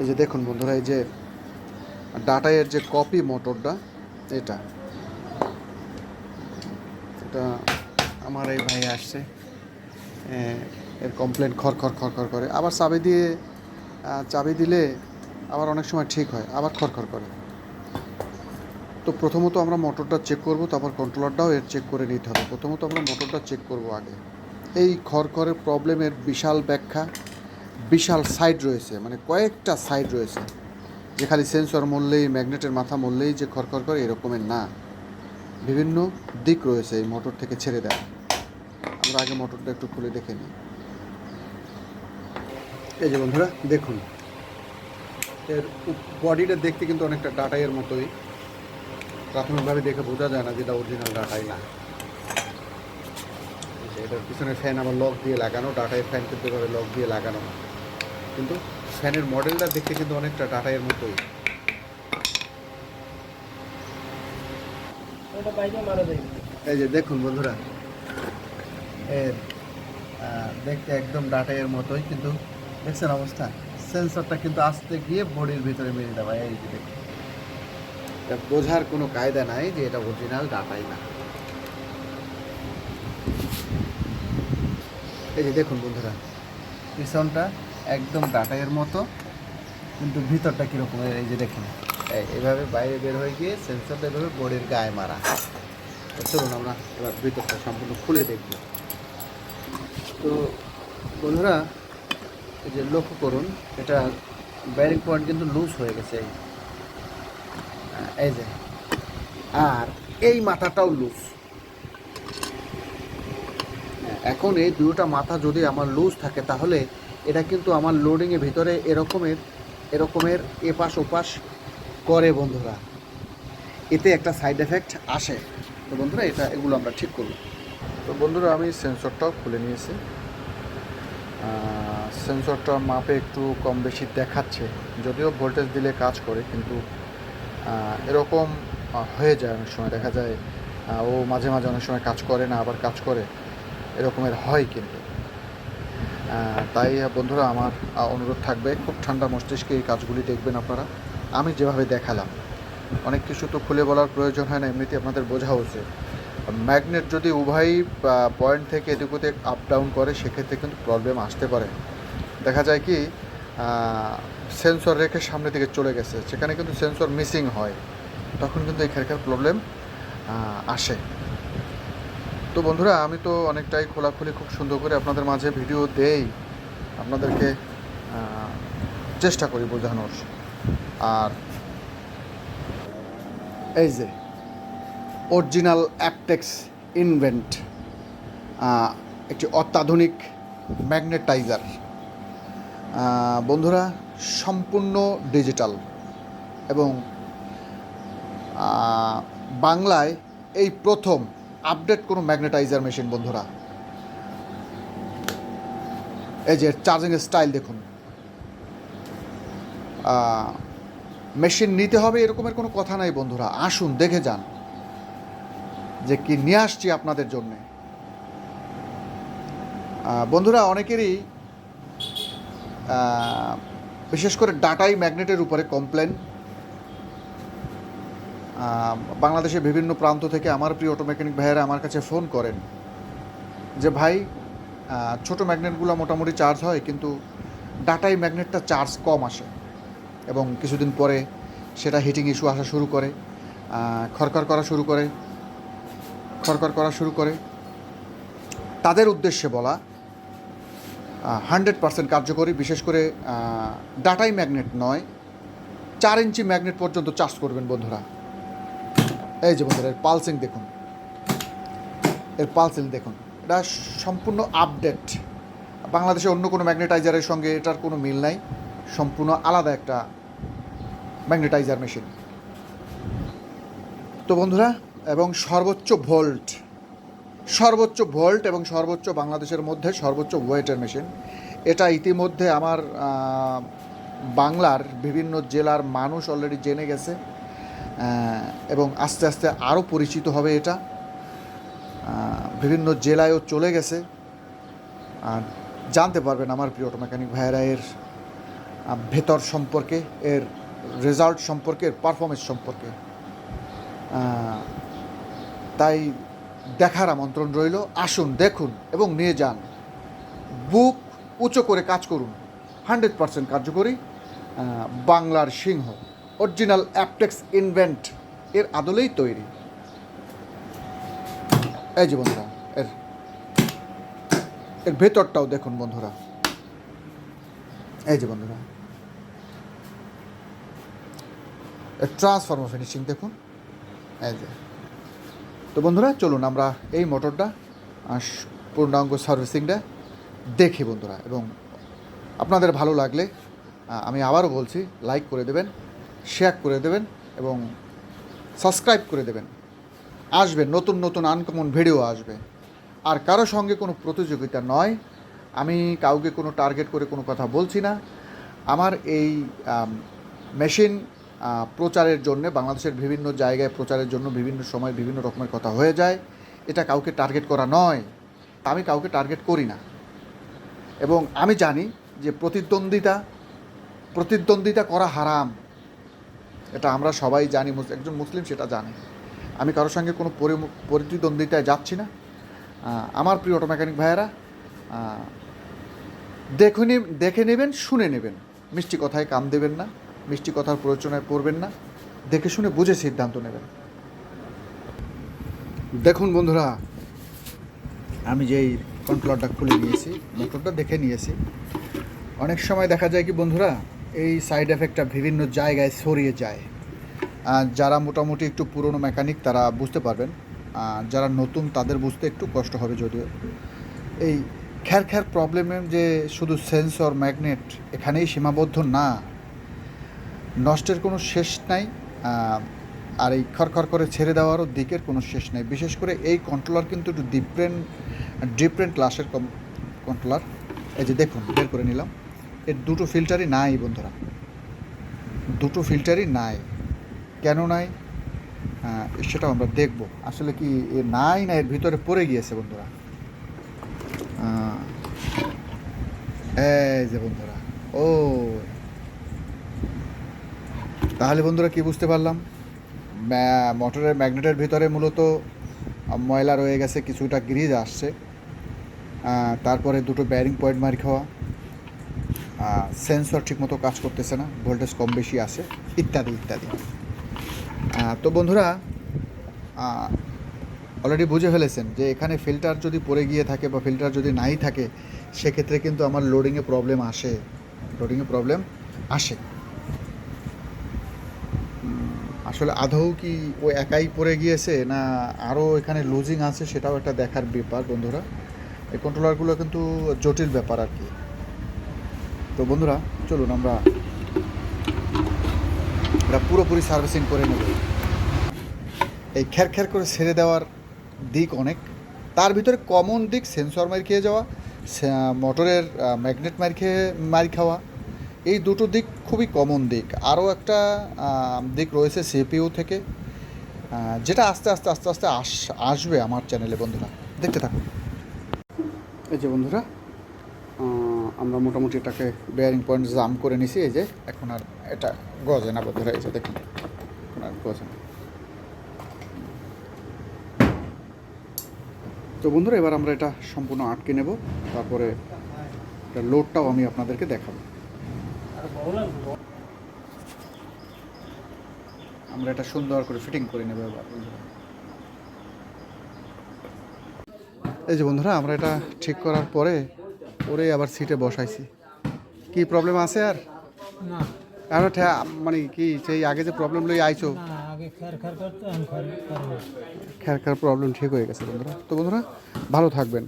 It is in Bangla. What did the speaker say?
এই যে দেখুন বন্ধুরা, এই যে ডাটায়ের যে কপি মোটরটা এটা। এটা আমার এই ভাই আসছে। এর কমপ্লেন খর খর খর খর করে। আবার চাবি দিয়ে চাবি দিলে আবার অনেক সময় ঠিক হয়, আবার খর খর করে। তো প্রথমত আমরা মোটরটা চেক করব, তারপর কন্ট্রোলারটাও এর চেক করে নিতে হবে। প্রথমত আমরা মোটরটা চেক করব আগে। এই খড়খড়ের প্রবলেমের বিশাল ব্যাখ্যা বিশাল সাইড রয়েছে মানে কয়েকটা সাইড রয়েছে, যে খালি সেন্সর মরলেই ম্যাগনেটের মাথা মরলেই যে খড়খড় করে এরকমের না। বিভিন্ন দিক রয়েছে এই মোটর থেকে ছেড়ে দেয় আমরা আগে মোটরটা একটু খুলে দেখে নিই। এই যে বন্ধুরা, দেখুন। এর বডিটা দেখতে কিন্তু অনেকটা ডাটাইয়ের মতোই। প্রাথমিকভাবে দেখে বোঝা যায় না যেটা অরিজিনাল ডাটাই না। এটার পিছনে ফ্যান আবার লক দিয়ে লাগানো ডাটাইয়ের ফ্যান কিন্তু এভাবে লক দিয়ে লাগানো। কিন্তু ফ্যানের মডেলটা দেখতে কিন্তু অনেকটা ডাটাইয়ের মতোই। এই যে দেখুন বন্ধুরা এর দেখতে একদম ডাটাইয়ের মতোই কিন্তু দেখছেন অবস্থা? সেন্সরটা কিন্তু আসতে গিয়ে বডির ভিতরে মেরে দেওয়া এই যে দেখুন। এটা বোঝার কোনো কায়দা নাই যে এটা অরিজিনাল ডাটাই না। এই যে দেখুন বন্ধুরা পিছনটা একদম ডাটাইয়ের মতো। কিন্তু ভিতরটা কীরকম? এই যে দেখুন। এইভাবে বাইরে বের হয়ে গিয়ে সেন্সরটা এভাবে বডির গায়ে মারা। চলুন আমরা এবার ভিতরটা সম্পূর্ণ খুলে দেখব। তো বন্ধুরা এই যে লক্ষ্য করুন এটা ব্যারিং পয়েন্ট কিন্তু লুজ হয়ে গেছে এই। যে। আর এই মাথাটাও লুজ এখন এই দুটো মাথা যদি আমার লুজ থাকে তাহলে এটা কিন্তু আমার লোডিংয়ের ভিতরে এরকমের এরকমের এপাশ ওপাশ করে বন্ধুরা। এতে একটা সাইড এফেক্ট আসে। তো বন্ধুরা, এটা, এগুলো আমরা ঠিক করব। তো বন্ধুরা, আমি সেন্সরটাও খুলে নিয়েছি। সেন্সরটা মাপে একটু কম বেশি দেখাচ্ছে। যদিও ভোল্টেজ দিলে কাজ করে, কিন্তু এরকম হয়ে যায় অনেক সময়। দেখা যায় ও মাঝে মাঝে অনেক সময় কাজ করে না, আবার কাজ করে। এরকমের হয় কিন্তু। তাই বন্ধুরা আমার অনুরোধ থাকবে, খুব ঠান্ডা মস্তিষ্কে এই কাজগুলি দেখবেন আপনারা। আমি যেভাবে দেখালাম, অনেক কিছু তো খুলে বলার প্রয়োজন হয় না, এমনিতে আপনাদের বোঝা উচিত। ম্যাগনেট যদি উভয় পয়েন্ট থেকে এদিক ওদিক আপ ডাউন করে, সেক্ষেত্রে কিন্তু প্রবলেম আসতে পারে। দেখা যায় কি সেন্সর রেখে সামনের দিকে চলে গেছে, সেখানে কিন্তু সেন্সর মিসিং হয়, তখন কিন্তু এখানকার প্রবলেম আসে। তো বন্ধুরা, আমি তো অনেকটাই খোলাখুলি খুব সুন্দর করে আপনাদের মাঝে ভিডিও দেই। আপনাদেরকে চেষ্টা করি বোঝানোর। আর এই যে অরিজিনাল অ্যাপটেক্স ইনভেন্ট একটি অত্যাধুনিক ম্যাগনেটাইজার বন্ধুরা, সম্পূর্ণ ডিজিটাল এবং বাংলায় এই প্রথম আপডেট কোনো ম্যাগনেটাইজার মেশিন, বন্ধুরা। এই যে চার্জিং স্টাইল দেখুন। মেশিন নিতে হবে এরকমের কোনো কথা নাই, বন্ধুরা। আসুন, দেখে যান যে কি নিয়ে আসছি আপনাদের জন্যে। বন্ধুরা, অনেকেরই বিশেষ করে ডাটাই ম্যাগনেটের উপরে কমপ্লেন। বাংলাদেশের বিভিন্ন প্রান্ত থেকে আমার প্রিয় অটো মেকানিক ভাইয়েরা আমার কাছে ফোন করেন যে ভাই ছোট ম্যাগনেটগুলো মোটামুটি চার্জ হয় কিন্তু ডাটাই ম্যাগনেটটা চার্জ কম আসে এবং কিছুদিন পরে সেটা হিটিং ইস্যু আসা শুরু করে আহ, খরখর করা শুরু করে খরখর করা শুরু করে। তাদের উদ্দেশ্যে বলা হান্ড্রেড পার্সেন্ট কার্যকরী বিশেষ করে ডাটাই ম্যাগনেট নয় চার ইঞ্চি ম্যাগনেট পর্যন্ত চার্জ করবেন বন্ধুরা। এই যে বন্ধুরা, এর পালসিং দেখুন। এর পালসিং দেখুন। এটা সম্পূর্ণ আপডেট বাংলাদেশে অন্য কোনো ম্যাগনেটাইজারের সঙ্গে এটার কোনো মিল নাই। সম্পূর্ণ আলাদা একটা ম্যাগনেটাইজার মেশিন তো বন্ধুরা, এবং সর্বোচ্চ ভোল্ট সর্বোচ্চ ভোল্ট এবং সর্বোচ্চ বাংলাদেশের মধ্যে সর্বোচ্চ ওয়েটের মেশিন এটা ইতিমধ্যে আমার বাংলার বিভিন্ন জেলার মানুষ অলরেডি জেনে গেছে। এবং আস্তে আস্তে আরও পরিচিত হবে এটা। বিভিন্ন জেলায়ও চলে গেছে। আর জানতে পারবেন আমার প্রিয় অটো মেকানিক ভাইয়েরা, এর ভেতর সম্পর্কে, এর রেজাল্ট সম্পর্কে, এর পারফরমেন্স সম্পর্কে। তাই দেখার আমন্ত্রণ রইল। আসুন, দেখুন এবং নিয়ে যান। বুক উঁচু করে কাজ করুন। হান্ড্রেড পার্সেন্ট কার্যকরী বাংলার সিংহ। অরিজিনাল অ্যাপটেক্স ইনভেন্ট এর আদলেই তৈরি। এই যে বন্ধুরা, এর এর ভেতরটাও দেখুন বন্ধুরা। এই যে বন্ধুরা, এর ট্রান্সফর্মার ফিনিশিং দেখুন। এই যে, তো বন্ধুরা, চলুন আমরা এই মোটরটা পূর্ণাঙ্গ সার্ভিসিংটা দেখি বন্ধুরা। এবং আপনাদের ভালো লাগলে আমি আবারও বলছি, লাইক করে দেবেন। শেয়ার করে দেবেন এবং সাবস্ক্রাইব করে দেবেন। আসবে, নতুন নতুন আনকমন ভিডিও আসবে। আর কারও সঙ্গে কোনো প্রতিযোগিতা নয়। আমি কাউকে কোনো টার্গেট করে কোনো কথা বলছি না। আমার এই মেশিন প্রচারের জন্য, বাংলাদেশের বিভিন্ন জায়গায় প্রচারের জন্য বিভিন্ন সময় বিভিন্ন রকমের কথা হয়ে যায়। এটা কাউকে টার্গেট করা নয়। আমি কাউকে টার্গেট করি না। এবং আমি জানি যে প্রতিদ্বন্দ্বিতা প্রতিদ্বন্দ্বিতা করা হারাম। এটা আমরা সবাই জানি একজন মুসলিম সেটা জানে। আমি কারোর সঙ্গে কোনো পরি- প্রতিদ্বন্দ্বিতায় যাচ্ছি না। আমার প্রিয় অটো মেকানিক ভাইয়েরা দেখে দেখে নেবেন, শুনে নেবেন। মিষ্টি কথায় কাম দেবেন না, মিষ্টি কথার প্রয়োজনে পড়বেন না, দেখে শুনে বুঝে সিদ্ধান্ত নেবেন। দেখুন বন্ধুরা, আমি যেই কন্ট্রোলারটা খুলে নিয়েছি মোটরটা দেখে নিয়েছি। অনেক সময় দেখা যায় কি বন্ধুরা এই সাইড এফেক্টটা বিভিন্ন জায়গায় ছড়িয়ে যায়। যারা মোটামুটি একটু পুরনো মেকানিক তারা বুঝতে পারবেন। যারা নতুন, তাদের বুঝতে একটু কষ্ট হবে যদিও। এই খ্যার খ্যার প্রবলেমের যে শুধু সেন্সর ম্যাগনেট এখানেই সীমাবদ্ধ না, নষ্টের কোনো শেষ নাই আর এই খরখর করে ছেড়ে দেওয়ারও দিকের কোনো শেষ নাই। বিশেষ করে এই কন্ট্রোলার কিন্তু একটু ডিফারেন্ট ডিফারেন্ট ক্লাসের কন্ট্রোলার এই যে দেখুন, বের করে নিলাম। এর দুটো ফিল্টারই নাই বন্ধুরা। দুটো ফিল্টারই নাই। কেন নাই? আহ, সেটাও আমরা দেখব। আসলে কি এ নাই না এর ভিতরে পড়ে গিয়েছে বন্ধুরা। এই যে বন্ধুরা ও। তাহলে বন্ধুরা কি বুঝতে পারলাম? মোটরের ম্যাগনেটের ভিতরে মূলত ময়লা রয়ে গেছে কিছুটা গ্রিজ আসছে। তারপরে দুটো ব্যারিং পয়েন্ট মারি খাওয়া। সেন্সর ঠিকমতো কাজ করতেছে না ভোল্টেজ কম বেশি আছে, ইত্যাদি ইত্যাদি। তো বন্ধুরা অলরেডি বুঝে ফেলেছেন যে এখানে ফিল্টার যদি পড়ে গিয়ে থাকে বা ফিল্টার যদি নাই থাকে, সেক্ষেত্রে কিন্তু আমার লোডিংয়ে প্রবলেম আসে। লোডিংয়ে প্রবলেম আসে। আসলে আদৌ কি ও একাই পড়ে গিয়েছে না আরও এখানে লুজিং আছে সেটাও একটা দেখার ব্যাপার বন্ধুরা। এই কন্ট্রোলারগুলো কিন্তু জটিল ব্যাপার আর কি। তো বন্ধুরা, চলুন আমরা এটা পুরোপুরি সার্ভিসিং করে নেব। এই খ্যার খ্যার করে ছেড়ে দেওয়ার দিক অনেক। তার ভিতরে কমন দিক সেন্সর মার খেয়ে যাওয়া মোটরের ম্যাগনেট মার খেয়ে, মার খাওয়া। এই দুটো দিক খুবই কমন দিক। আরও একটা দিক রয়েছে সিপিইউ থেকে যেটা আস্তে আস্তে আস্তে আস্তে আস, আসবে আমার চ্যানেলে বন্ধুরা। দেখতে থাকুন। এই যে বন্ধুরা আমরা মোটামুটি এটাকে বেয়ারিং পয়েন্ট জাম করে নিছি, এই যে এখন আর এটা গজে না বন্ধুরা যে দেখুন। এখন আর গজে না তো বন্ধুরা, এবার আমরা এটা সম্পূর্ণ আটকে নেব, তারপরে এটা লোডটাও আমি আপনাদেরকে দেখাবো। আমরা এটা সুন্দর করে ফিটিং করে নেব এবার এই যে বন্ধুরা, আমরা এটা ঠিক করার পরে ওরে আবার সিটে বসাইছি। কি প্রবলেম আছে আর? না। আর ঠে- মানে কি সেই আগে যে প্রবলেম লই আইছো? খেয়ার খেয়ার প্রবলেম ঠিক হয়ে গেছে বন্ধুরা। তো বন্ধুরা ভালো থাকবেন।